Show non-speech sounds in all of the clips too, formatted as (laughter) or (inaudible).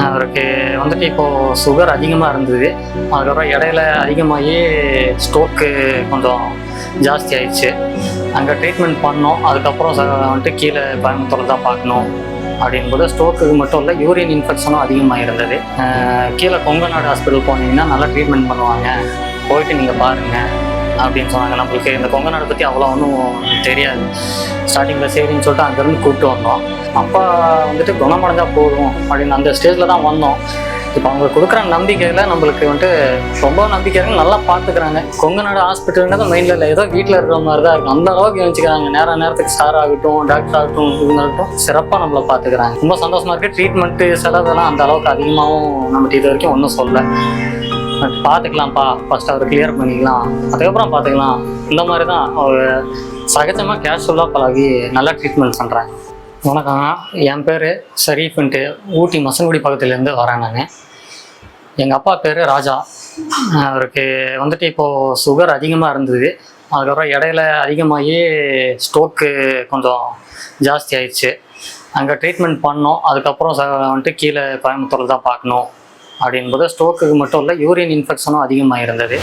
அவருக்கு வந்துட்டு இப்போது சுகர் அதிகமாக இருந்தது. அதுக்கப்புறம் இடையில அதிகமாகி ஸ்ட்ரோக்கு கொஞ்சம் ஜாஸ்தி ஆயிடுச்சு. அங்கே ட்ரீட்மெண்ட் பண்ணோம். அதுக்கப்புறம் வந்துட்டு கீழே கோயம்புத்தூர் தான் பார்க்கணும் அப்படின்போது ஸ்ட்ரோக்குக்கு மட்டும் இல்லை யூரின் இன்ஃபெக்ஷனும் அதிகமாக இருந்தது. கீழே கொங்கநாடு ஹாஸ்பிட்டல் போனீங்கன்னா நல்லா ட்ரீட்மெண்ட் பண்ணுவாங்க. போயிட்டு நீங்கள் பாருங்கள் அப்படின்னு சொன்னாங்க நம்மளுக்கு இந்த கொங்கநாடு பற்றி அவ்வளோ ஒன்றும் தெரியாது. ஸ்டார்டிங்கில் சரின்னு சொல்லிட்டு அங்கேருந்து கூப்பிட்டு வந்தோம். அப்பா வந்துட்டு குணமடைஞ்சா போதும் அப்படின்னு அந்த ஸ்டேஜில் தான் வந்தோம். இப்போ அவங்க கொடுக்குற நம்பிக்கையில் நம்மளுக்கு வந்துட்டு ரொம்ப நம்பிக்கையாக நல்லா பார்த்துக்கிறாங்க. கொங்கநாடு ஹாஸ்பிட்டல்ங்கிறது மைண்டில் இல்லை ஏதோ வீட்டில் இருக்கிற மாதிரி தான் இருக்கும் அந்த அளவுக்கு கவனிச்சுக்கிறாங்க நேர நேரத்துக்கு சார் ஆகட்டும் டாக்டர் ஆகட்டும் இவங்கட்டும் சிறப்பாக நம்மளை பார்த்துக்கிறாங்க. ரொம்ப சந்தோஷமாக இருக்குது ட்ரீட்மெண்ட்டு செலவெல்லாம் அந்த அளவுக்கு அதிகமாகவும் நம்மகிட்ட இது வரைக்கும் ஒன்றும் சொல்லலை. பார்த்துக்கலாம்ப்பா ஃபர்ஸ்ட் அவர் கிளியர் பண்ணிக்கலாம். அதுக்கப்புறம் பார்த்துக்கலாம் இந்த மாதிரி தான் அவர் சகஜமாக கேஷுவலாக பழகி நல்லா ட்ரீட்மெண்ட் பண்ணுறாங்க வணக்கம். என் பேர் ஷரீஃப்ன்ட்டு ஊட்டி மசங்குடி பக்கத்துலேருந்து வரேன் நான். எங்கள் அப்பா பேர் ராஜா. அவருக்கு வந்துட்டு இப்போது சுகர் அதிகமாக இருந்தது. அதுக்கப்புறம் இடையில அதிகமாகி ஸ்ட்ரோக்கு கொஞ்சம் ஜாஸ்தி ஆயிடுச்சு. அங்கே ட்ரீட்மெண்ட் பண்ணோம். அதுக்கப்புறம் வந்துட்டு கீழே கோயம்புத்தூரில் தான் பார்க்கணும். அப்படின்போது ஸ்ட்ரோக்குக்கு மட்டும் இல்லை யூரின் இன்ஃபெக்ஷனும் அதிகமாக இருந்தது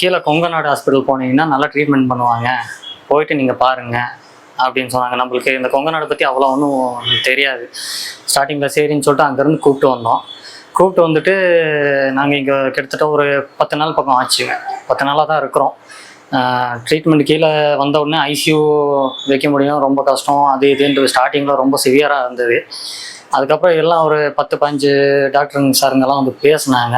கீழே கொங்கநாடு ஹாஸ்பிட்டல் போனீங்கன்னா நல்லா ட்ரீட்மெண்ட் பண்ணுவாங்க. போயிட்டு நீங்கள் பாருங்கள் அப்படின்னு சொன்னாங்க. நம்மளுக்கு இந்த கொங்கநாடு பற்றி அவ்வளோ ஒன்றும் தெரியாது. ஸ்டார்டிங்கில் சரின்னு சொல்லிட்டு அங்கேருந்து கூப்பிட்டு வந்தோம். கூப்பிட்டு வந்துட்டு நாங்கள் இங்கே கிட்டத்தட்ட ஒரு பத்து நாள் பக்கம் ஆச்சுங்க. பத்து நாளாக தான் இருக்கிறோம். ட்ரீட்மெண்ட் கீழே வந்த உடனே ஐசியூ வைக்க முடியும். ரொம்ப கஷ்டம் அது இதுன்றது ஸ்டார்டிங்கில் ரொம்ப சிவியராக இருந்தது. அதுக்கப்புறம் எல்லாம் ஒரு பத்து பதினஞ்சு டாக்டருங்க சாருங்கெல்லாம் வந்து பேசினாங்க.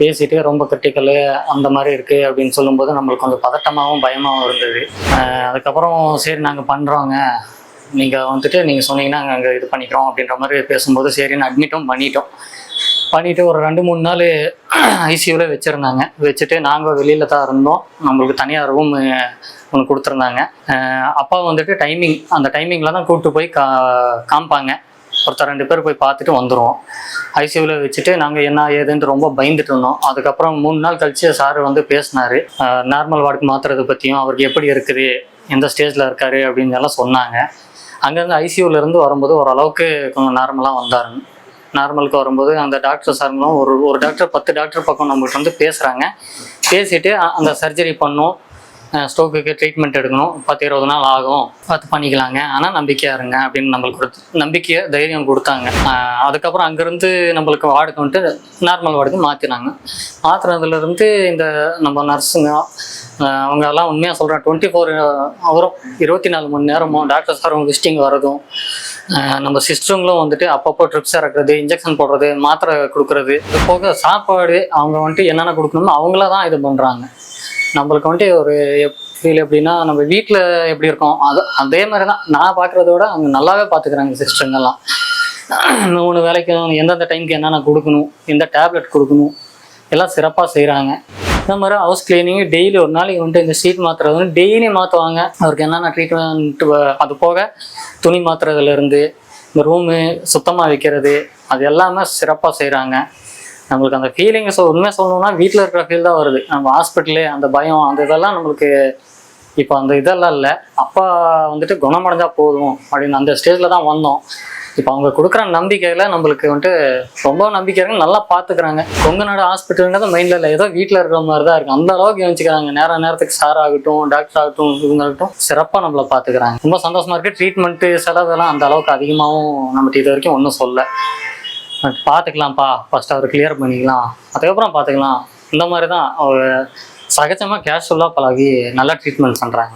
பேசிட்டு ரொம்ப கிரிட்டிக்கலு அந்த மாதிரி இருக்குது அப்படின்னு சொல்லும்போது நம்மளுக்கு கொஞ்சம் பதட்டமாகவும் பயமாகவும் இருந்தது. அதுக்கப்புறம் சரி நாங்கள் பண்ணுறோங்க நீங்கள் வந்துட்டு நீங்கள் சொன்னீங்கன்னா நாங்கள் இது பண்ணிக்கிறோம் அப்படின்ற மாதிரி பேசும்போது சரின்னு அட்மிட்டும் பண்ணிட்டோம். பண்ணிட்டு ஒரு ரெண்டு மூணு நாள் ஐசியூவில் (clears throat) வச்சுருந்தாங்க. வச்சுட்டு நாங்கள் வெளியில் தான் இருந்தோம். நம்மளுக்கு தனியாக ரூம் ஒன்று கொடுத்துருந்தாங்க. அப்பா வந்துட்டு டைமிங் அந்த டைமிங்கில் தான் கூப்பிட்டு போய் கா காமிப்பாங்க. ஒருத்தர் ரெண்டு பேர் போய் பார்த்துட்டு வந்துடுவோம் ஐசியூவில் வச்சுட்டு நாங்கள் என்ன ஏதுன்ட்டு ரொம்ப பயந்துட்டு இருந்தோம். அதுக்கப்புறம் மூணு நாள் கழிச்சு சார் வந்து பேசினார். நார்மல் வார்டுக்கு மாற்றுறது பற்றியும் அவருக்கு எப்படி இருக்குது எந்த ஸ்டேஜில் இருக்காரு அப்படின்னு எல்லாம் சொன்னாங்க. அங்கேருந்து ஐசியூவிலேருந்து வரும்போது ஓரளவுக்கு கொஞ்சம் நார்மலாக வந்தாருங்க நார்மலுக்கு வரும்போது அந்த டாக்டர் சாருங்களும் ஒரு ஒரு டாக்டர் பத்து டாக்டர் பக்கம் நம்மகிட்ட வந்து பேசுகிறாங்க பேசிட்டு அந்த சர்ஜரி பண்ணும். ஸ்ட்ரோக்குக்கு ட்ரீட்மெண்ட் எடுக்கணும். பத்து இருபது நாள் ஆகும். பார்த்து பண்ணிக்கலாங்க. ஆனால் நம்பிக்கையாக இருங்க அப்படின்னு நம்மளுக்கு கொடுத்து நம்பிக்கையை தைரியம் கொடுத்தாங்க. அதுக்கப்புறம் அங்கேருந்து நம்மளுக்கு வார்டுக்கு வந்துட்டு நார்மல் வார்டுக்கு மாற்றினாங்க மாற்றுனதுலேருந்து இந்த நம்ம நர்ஸுங்க அவங்க எல்லாம் உண்மையாக சொல்கிறேன் டுவெண்ட்டி ஃபோர் அவரும் இருபத்தி நாலு மணி நேரமும் டாக்டர் சாரும் விசிட்டிங் வரதும் நம்ம சிஸ்டருங்களும் வந்துட்டு அப்பப்போ ட்ரிப்ஸ் இறக்குறது இன்ஜெக்ஷன் போடுறது மாத்திரை கொடுக்குறது. இது போக சாப்பாடு அவங்க வந்துட்டு என்னென்ன கொடுக்கணுமோ அவங்கள தான் இது பண்ணுறாங்க நம்மளுக்கு வந்துட்டு ஒரு ஃபீல் எப்படின்னா நம்ம வீட்டில் எப்படி இருக்கோம் அது அதே மாதிரி தான் நான் பார்க்குறத விட அவங்க நல்லாவே பார்த்துக்கிறாங்க சிஸ்டருங்கெல்லாம் மூணு வேலைக்கும் எந்தெந்த டைமுக்கு என்னென்ன கொடுக்கணும் எந்த டேப்லெட் கொடுக்கணும் எல்லாம் சிறப்பாக செய்கிறாங்க இந்த மாதிரி ஹவுஸ் கிளீனிங் டெய்லி ஒரு நாளைக்கு வந்துட்டு இந்த சீட் மாத்துறது வந்து டெய்லி மாற்றுவாங்க அவருக்கு என்னென்ன ட்ரீட்மெண்ட் அது போக துணி மாத்துறதுலேருந்து இந்த ரூமு சுத்தமாக வைக்கிறது அது எல்லாமே சிறப்பாக செய்கிறாங்க நம்மளுக்கு அந்த ஃபீலிங்கை சொல் உண்மையாக சொல்லணும்னா வீட்டில் இருக்கிற ஃபீல் தான் வருது. நம்ம ஹாஸ்பிட்டலு அந்த பயம் அந்த இதெல்லாம் நம்மளுக்கு இப்போ அந்த இதெல்லாம் இல்லை. அப்பா வந்துட்டு குணமடைஞ்சா போதும் அப்படின்னு அந்த ஸ்டேஜில் தான் வந்தோம். இப்போ அவங்க கொடுக்குற நம்பிக்கையில் நம்மளுக்கு வந்துட்டு ரொம்ப நம்பிக்கை இருக்கு. நல்லா பார்த்துக்கிறாங்க கொங்கநாடு ஹாஸ்பிட்டல்ன்றது மைண்டில் இல்லை. ஏதோ வீட்டில் இருக்கிற மாதிரி தான் இருக்குது அந்த அளவுக்கு கவனிச்சுக்கிறாங்க நேர நேரத்துக்கு சார் ஆகட்டும் டாக்டர் ஆகட்டும் இவங்களாகட்டும் சிறப்பாக நம்மளை பார்த்துக்கிறாங்க ரொம்ப சந்தோஷமாக இருக்குது ட்ரீட்மெண்ட்டு செலவெல்லாம் அந்த அளவுக்கு அதிகமாகவும் நம்மகிட்ட இது வரைக்கும் ஒன்றும் சொல்லலை. பார்த்துக்கலாம்ப்பா ஃபர்ஸ்ட் அவர் கிளியர் பண்ணிக்கலாம். அதுக்கப்புறம் பார்த்துக்கலாம் இந்த மாதிரி தான் அவர் சகஜமாக கேஷுவலாக பழகி நல்லா ட்ரீட்மெண்ட் பண்ணுறாங்க